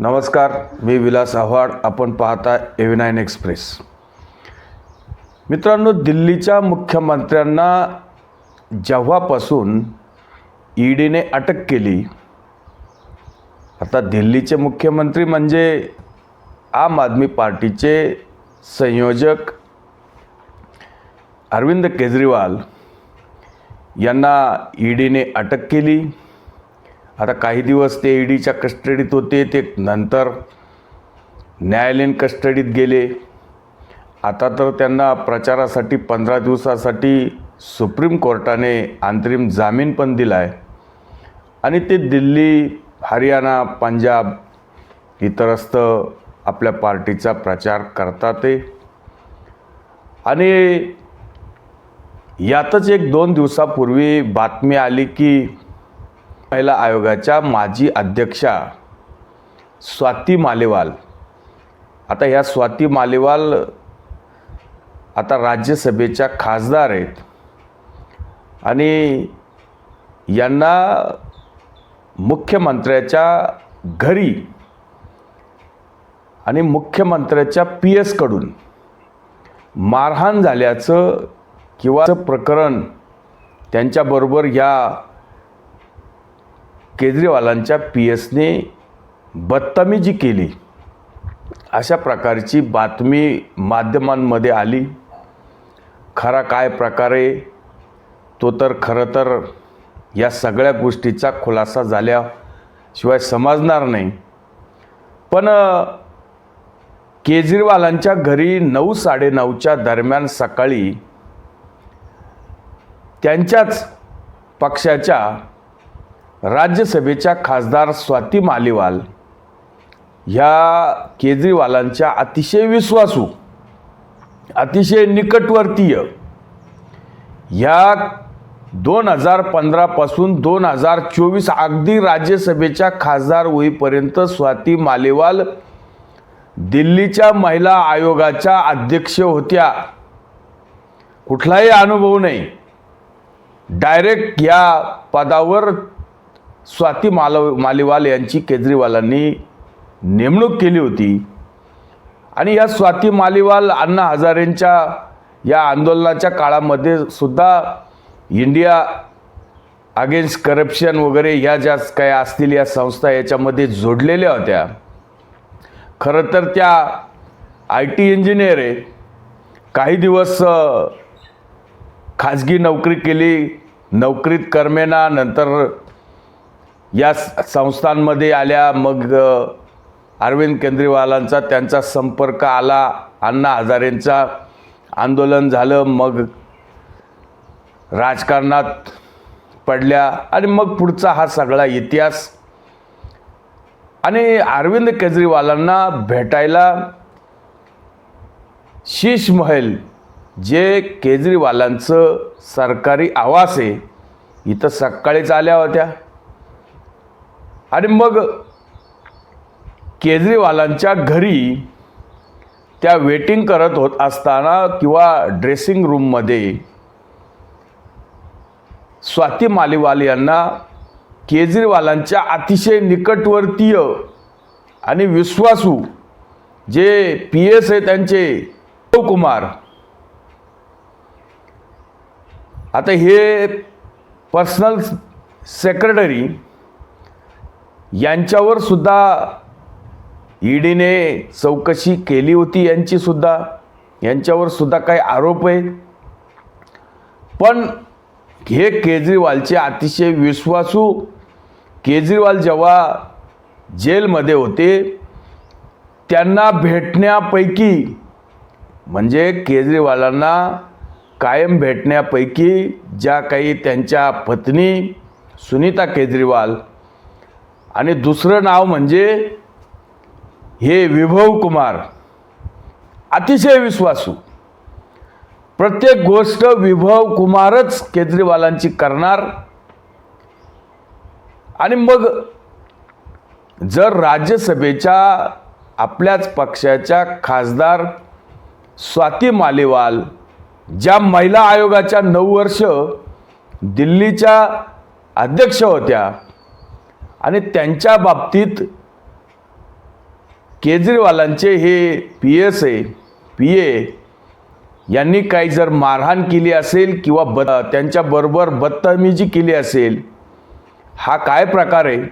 नमस्कार मी विलास आव्हाड. आपण पाहता एव्हिनाईन एक्सप्रेस मित्रांनो दिल्लीच्या मुख्यमंत्र्यांना जेव्हापासून ईडीने अटक केली आता दिल्लीचे मुख्यमंत्री म्हणजे आम आदमी पार्टीचे संयोजक अरविंद केजरीवाल यांना ईडीने अटक केली. आता काही दिवस ते ईडीच्या कस्टडीत होते ते नंतर न्यायालयीन कस्टडीत गेले. आता तर त्यांना प्रचारासाठी पंधरा दिवसासाठी सुप्रीम कोर्टाने अंतरिम जामीन पण दिला आहे आणि ते दिल्ली हरियाणा पंजाब इतरस्त आपल्या पार्टीचा प्रचार करतात ते. आणि यातच एक दोन दिवसापूर्वी बातमी आली की महिला आयोगाच्या माजी अध्यक्षा स्वाती मालेवाल. आता ह्या स्वाती मालेवाल आता राज्यसभेच्या खासदार आहेत. आणि यांना मुख्यमंत्र्याच्या घरी आणि मुख्यमंत्र्याच्या पी एसकडून मारहाण झाल्याचं किंवा प्रकरण त्यांच्याबरोबर या केजरीवालांच्या पी एसने बदतमीजी केली. अशा प्रकारची बातमी माध्यमांमध्ये आली. खरा काय प्रकारे तो तर खरं तर या सगळ्या गोष्टीचा खुलासा झाल्याशिवाय समजणार नाही. पण केजरीवालांच्या घरी नऊ साडेनऊच्या दरम्यान सकाळी त्यांच्याच पक्षाच्या राज्यसभेच्या खासदार स्वाती मालिवाल ह्या केजरीवालांच्या अतिशय विश्वासू अतिशय निकटवर्तीय ह्या दोन हजार पंधरापासून दोन हजार चोवीस अगदी राज्यसभेच्या खासदार होईपर्यंत स्वाती मालेवाल दिल्लीच्या महिला आयोगाच्या अध्यक्ष होत्या. कुठलाही अनुभव नाही. डायरेक्ट या पदावर स्वाती माल मालिवाल यांची केजरीवालांनी नेमणूक केली होती. आणि या स्वाती मालिवाल अण्णा हजारेंच्या या आंदोलनाच्या काळामध्ये सुद्धा इंडिया अगेन्स्ट करप्शन वगैरे ह्या ज्या काय असतील या संस्था याच्यामध्ये जोडलेल्या होत्या. खरं तर त्या आय टी इंजिनियर आहे. काही दिवस खाजगी नोकरी केली नोकरीत करमेना नंतर या संस्थांमध्ये आल्या मग अरविंद केजरीवालांचा त्यांचा संपर्क आला अण्णा हजारेंचा आंदोलन झालं मग राजकारणात पडल्या आणि मग पुढचा हा सगळा इतिहास. आणि अरविंद केजरीवालांना भेटायला शीश महल जे केजरीवालांचं सरकारी आवास आहे इथं सकाळीच आल्या होत्या. आणि मग केजरीवालांच्या घरी त्या वेटिंग करत होत असताना किंवा ड्रेसिंग रूममध्ये स्वाती मालिवाल यांना केजरीवालांच्या अतिशय निकटवर्तीय आणि विश्वासू जे पी एस आहे त्यांचे कुमार. आता हे पर्सनल सेक्रेटरी यांच्यावर सुद्धा ईडीने चौकशी केली होती यांची सुद्धा. यांच्यावर सुद्धा काही आरोप आहे पण हे केजरीवालचे अतिशय विश्वासू केजरीवाल जेव्हा जेलमध्ये होते त्यांना भेटण्यापैकी म्हणजे केजरीवालांना कायम भेटण्यापैकी ज्या काही त्यांच्या पत्नी सुनीता केजरीवाल आणि दुसरं नाव म्हणजे हे विभव कुमार. अतिशय विश्वासू. प्रत्येक गोष्ट विभव कुमारच केजरीवालांची करणार. आणि मग जर राज्यसभेच्या आपल्याच पक्षाच्या खासदार स्वाती मालेवाल ज्या महिला आयोगाच्या नऊ वर्ष दिल्लीच्या अध्यक्ष होत्या आणि त्यांच्या बाबतीत केजरीवालांचे हे P S A P A यांनी काही जर मारहाण केली असेल किंवा ब त्यांच्याबरोबर बदतमीजी केली असेल हा काय प्रकार आहे?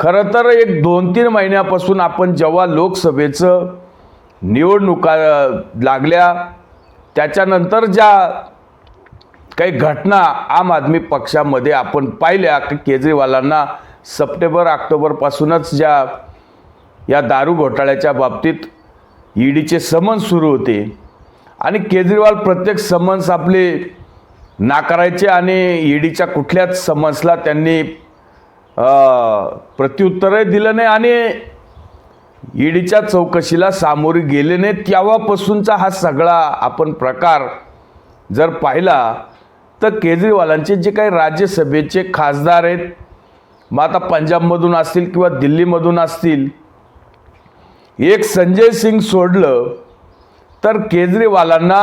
खरं तर एक दोन तीन महिन्यापासून आपण जेव्हा लोकसभेचं निवडणुका लागल्या त्याच्यानंतर ज्या काही घटना आम आदमी पक्षामध्ये आपण पाहिल्या की केजरीवालांना सप्टेंबर ऑक्टोबरपासूनच ज्या या दारू घोटाळ्याच्या बाबतीत ईडीचे समन्स सुरू होते. आणि केजरीवाल प्रत्येक समन्स आपले नाकारायचे आणि ईडीच्या कुठल्याच समन्सला त्यांनी प्रत्युत्तरही दिलं नाही आणि ईडीच्या चौकशीला सामोरे गेले नाही तेव्हापासूनचा हा सगळा आपण प्रकार जर पाहिला तर केजरीवालांचे जे काही राज्यसभेचे खासदार आहेत मग आता पंजाबमधून असतील किंवा दिल्लीमधून असतील एक संजय सिंग सोडलं तर केजरीवालांना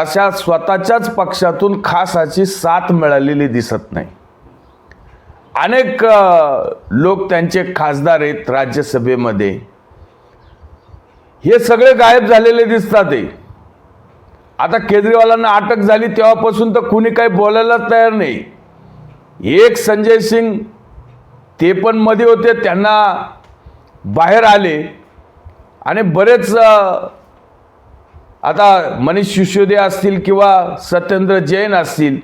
अशा स्वतःच्याच पक्षातून खास अशी साथ मिळालेली दिसत नाही. अनेक लोक त्यांचे खासदार आहेत राज्यसभेमध्ये. हे सगळे गायब झालेले दिसतात आहे आता केजरीवालांना अटक झाली तेव्हापासून तर कुणी काही बोलायला तयार नाही. एक संजय सिंग ते पण मध्ये होते त्यांना बाहेर आले. आणि बरेच आता मनीष सिसोदिया असतील किंवा सत्येंद्र जैन असतील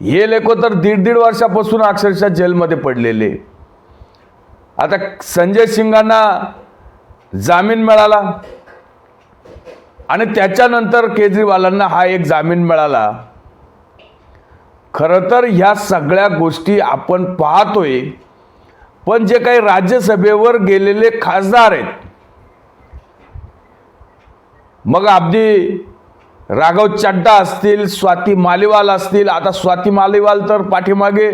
हे लेखो तर दीड दीड वर्षापासून अक्षरशः जेलमध्ये पडलेले. आता संजय सिंगांना जामीन मिळाला. आणि त्याच्यानंतर केजरीवालांना हा एक जामीन मिळाला. खरं तर ह्या सगळ्या गोष्टी आपण पाहतोय पण जे काही राज्यसभेवर गेलेले खासदार आहेत मग अगदी राघव चड्डा असतील स्वाती मालिवाल असतील आता स्वाती मालिवाल तर पाठीमागे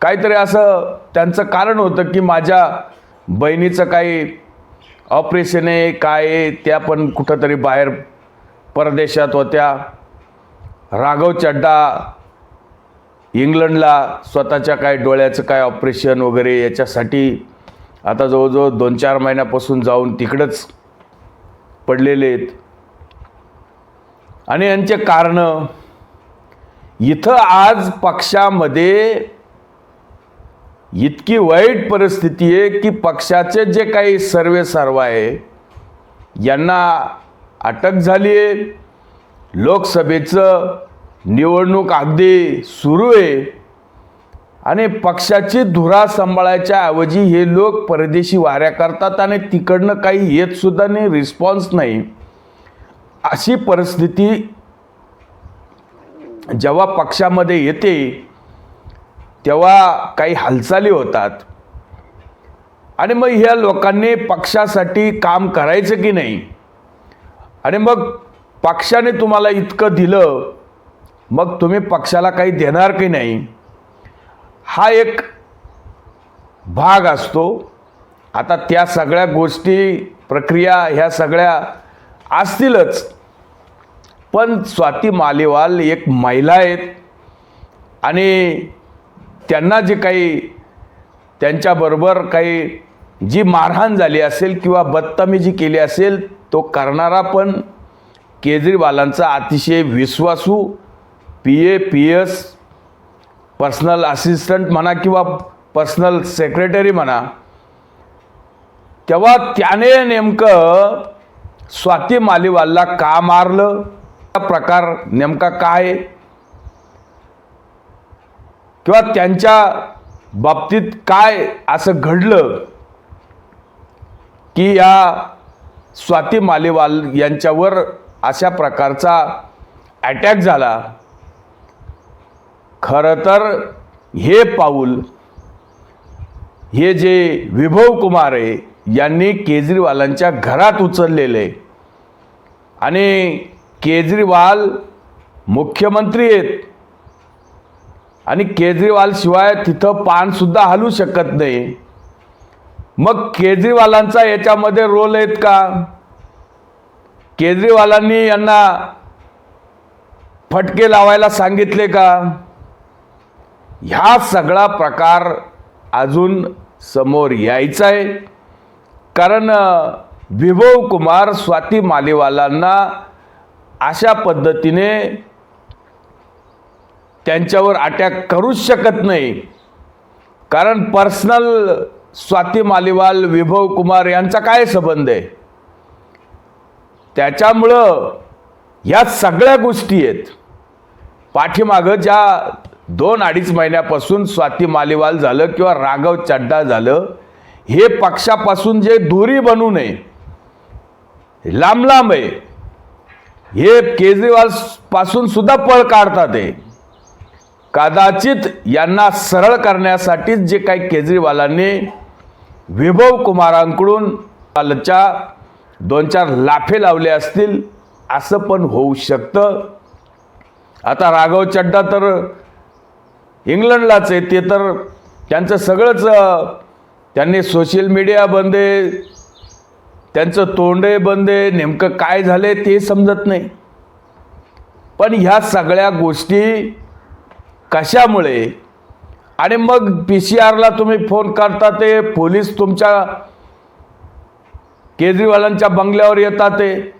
काहीतरी असं त्यांचं कारण होतं की माझ्या बहिणीचं काही ऑपरेशन आहे काय आहे त्या पण कुठंतरी बाहेर परदेशात होत्या. राघव चड्डा इंग्लंडला स्वतःच्या काय डोळ्याचं काय ऑपरेशन वगैरे याच्यासाठी आता जवळजवळ दोन चार महिन्यापासून जाऊन तिकडंच पडलेले आहेत. आणि यांचे कारणं इथं आज पक्षामध्ये इतकी वाईट परिस्थिती आहे की पक्षाचे जे काही सर्वे सर्व आहे यांना अटक झाली आहे. लोकसभेचं निवडणूक अगदी सुरू आहे. आणि पक्षाची धुरा सांभाळायच्या ऐवजी हे लोक परदेशी वाऱ्या करतात आणि तिकडनं काही येत सुद्धा नाही रिस्पॉन्स नाही. अशी परिस्थिती जेव्हा पक्षामध्ये येते तेव्हा काही हालचाली होतात. आणि मग ह्या लोकांनी पक्षासाठी काम करायचं की नाही? आणि मग पक्षाने तुम्हाला इतकं दिलं मग तुम्ही पक्षाला काही देणार की नाही? हा एक भाग असतो. आता त्या सगळ्या गोष्टी प्रक्रिया ह्या सगळ्या असतीलच. पण स्वाती मालेवाल एक महिला आहेत. आणि त्यांना जे काही त्यांच्याबरोबर काही जी मारहाण झाली असेल किंवा बदतमीजी केली असेल तो करणारा पण केजरीवालांचा अतिशय विश्वासू P A P S personal assistant म्हणा किंवा पर्सनल सेक्रेटरी म्हणा तेव्हा त्याने नेमकं स्वाती मालिवालला का मारलं? हा प्रकार नेमका काय? किंवा त्यांच्या बाबतीत काय असं घडलं की या स्वाती मालेवाल यांच्यावर अशा प्रकारचा अटॅक झाला खरं तर हे पाऊल हे जे विभव कुमार आहे यांनी केजरीवालांच्या घरात उचललेले आहे. आणि केजरीवाल मुख्यमंत्री आहेत आणि केजरीवाल शिवाय तिथं पानसुद्धा हलू शकत नाही. मग केजरीवालांचा याच्यामध्ये रोल आहेत का? केजरीवालांनी यांना फटके लावायला सांगितले का? ह्या सगळा प्रकार अजून समोर यायचा आहे. कारण विभव कुमार स्वाती मालेवालांना अशा पद्धतीने त्यांच्यावर अटॅक करूच शकत नाही. कारण पर्सनल स्वाती मालिवाल विभव कुमार यांचा काय संबंध आहे? त्याच्यामुळं ह्या सगळ्या गोष्टी आहेत. पाठीमागं ज्या दोन अडीच महिन्यापासून स्वाती मालिवाल झालं किंवा राघव चड्डा झालं हे पक्षापासून जे दूरी बनू नये लांब लांब आहे हे केजरीवाल पासून सुद्धा पळ काढतात आहे कदाचित यांना सरळ करण्यासाठीच जे काही केजरीवालांनी विभव कुमारांकडून कालच्या दोन चार लाफे लावले असतील असं पण होऊ शकतं. आता राघव चड्डा तर इंग्लंडलाच आहे ते तर त्यांचं सगळंच त्यांनी सोशल मीडिया बंद आहे त्यांचं तोंडे बंद आहे नेमकं काय झाले ते समजत नाही. पण ह्या सगळ्या गोष्टी कशामुळे? आणि मग पी सी आरला तुम्ही फोन करता ते पोलीस तुमच्या केजरीवालांच्या बंगल्यावर येतात ते.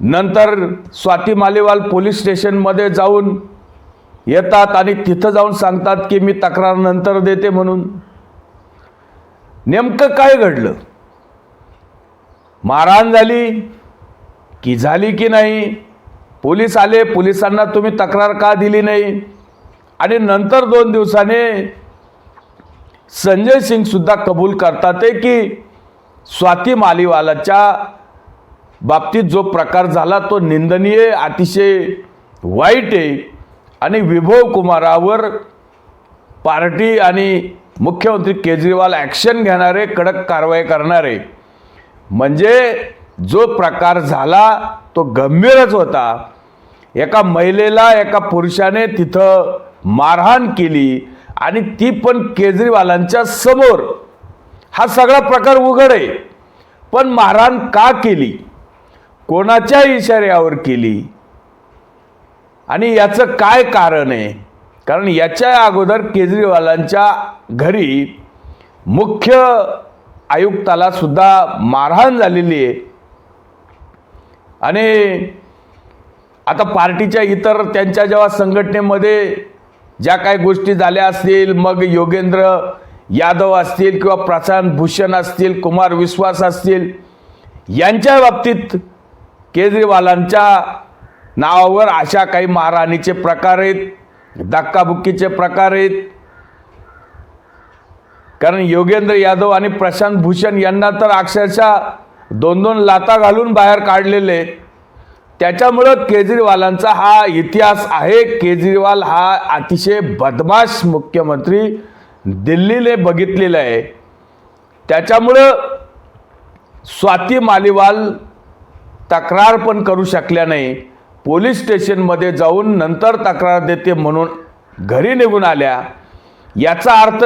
नंतर स्वाती मालेवाल पोलीस स्टेशनमध्ये जाऊन येतात आणि तिथं जाऊन सांगतात की मी तक्रार नंतर देते म्हणून. नेमकं काय घडलं? मारहाण झाली की झाली की नाही? पोलीस आले पोलिसांना तुम्ही तक्रार का दिली नाही? आणि नंतर दोन दिवसाने संजय सिंगसुद्धा कबूल करतात आहे की स्वाती मालीवालाच्या बाबतीत जो प्रकार झाला तो निंदनीय अतिशय वाईट आहे. आणि विभव कुमारावर पार्टी आणि मुख्यमंत्री केजरीवाल ॲक्शन घेणारे कडक कारवाई करणारे. म्हणजे जो प्रकार झाला तो गंभीरच होता. एका महिलेला एका पुरुषाने तिथं मारहाण केली आणि ती पण केजरीवालांच्या समोर. हा सगळा प्रकार उघड आहे. पण मारहाण का केली? कोणाच्या इशाऱ्यावर केली? आणि याचं काय कारण आहे? कारण याच्या अगोदर केजरीवालांच्या घरी मुख्य आयुक्ताला सुद्धा मारहाण झालेली आहे. आणि आता पार्टीच्या इतर त्यांच्या जेव्हा संघटनेमध्ये ज्या काही गोष्टी झाल्या असतील मग योगेंद्र यादव असतील किंवा प्रशांत भूषण असतील कुमार विश्वास असतील यांच्या बाबतीत केजरीवालांच्या नावावर अशा काही मारहाणीचे प्रकार आहेत धक्काबुक्कीचे प्रकार आहेत. कारण योगेंद्र यादव आणि प्रशांत भूषण यांना तर अक्षरशः दोन दोन लाता घालून बाहेर काढलेले आहेत. त्याच्यामुळं केजरीवालांचा हा इतिहास आहे. केजरीवाल हा अतिशय बदमाश मुख्यमंत्री दिल्लीने बघितलेला आहे. त्याच्यामुळं स्वाती मालिवाल तक्रार पण करू शकल्या नाही. पोलीस स्टेशनमध्ये जाऊन नंतर तक्रार देते म्हणून घरी निघून आल्या. याचा अर्थ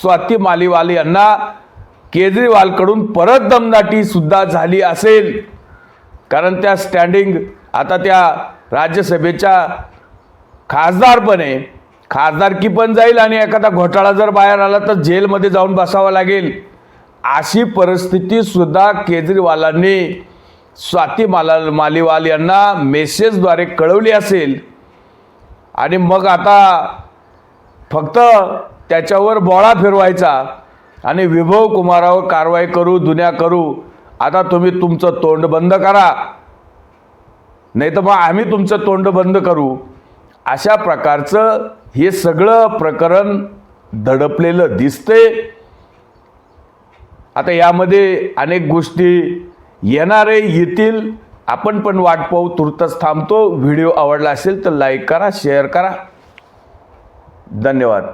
स्वाती मालिवाल यांना केजरीवालकडून परत दमदाटीसुद्धा झाली असेल. कारण त्या स्टँडिंग आता त्या राज्यसभेच्या खासदारपणे खासदारकी पण जाईल आणि एखादा घोटाळा जर बाहेर आला तर जेलमध्ये जाऊन बसावं लागेल. अशी परिस्थितीसुद्धा केजरीवालांनी स्वाती माला मालीवाल यांना मेसेजद्वारे कळवली असेल. आणि मग आता फक्त त्याच्यावर बोळा फिरवायचा आणि विभव कुमारावर कारवाई करू दुन्या करू आता तुम्ही तुमचं तोंड बंद करा. नाही तर मग आम्ही तुमचं तोंड बंद करू. अशा प्रकारचं हे सगळं प्रकरण धडपलेलं दिसते आता यामध्ये अनेक गोष्टी येणारे येतील. आपण पण वाट पाहू तुर्तच थांबतो. व्हिडिओ आवडला असेल तर लाईक करा शेअर करा. धन्यवाद.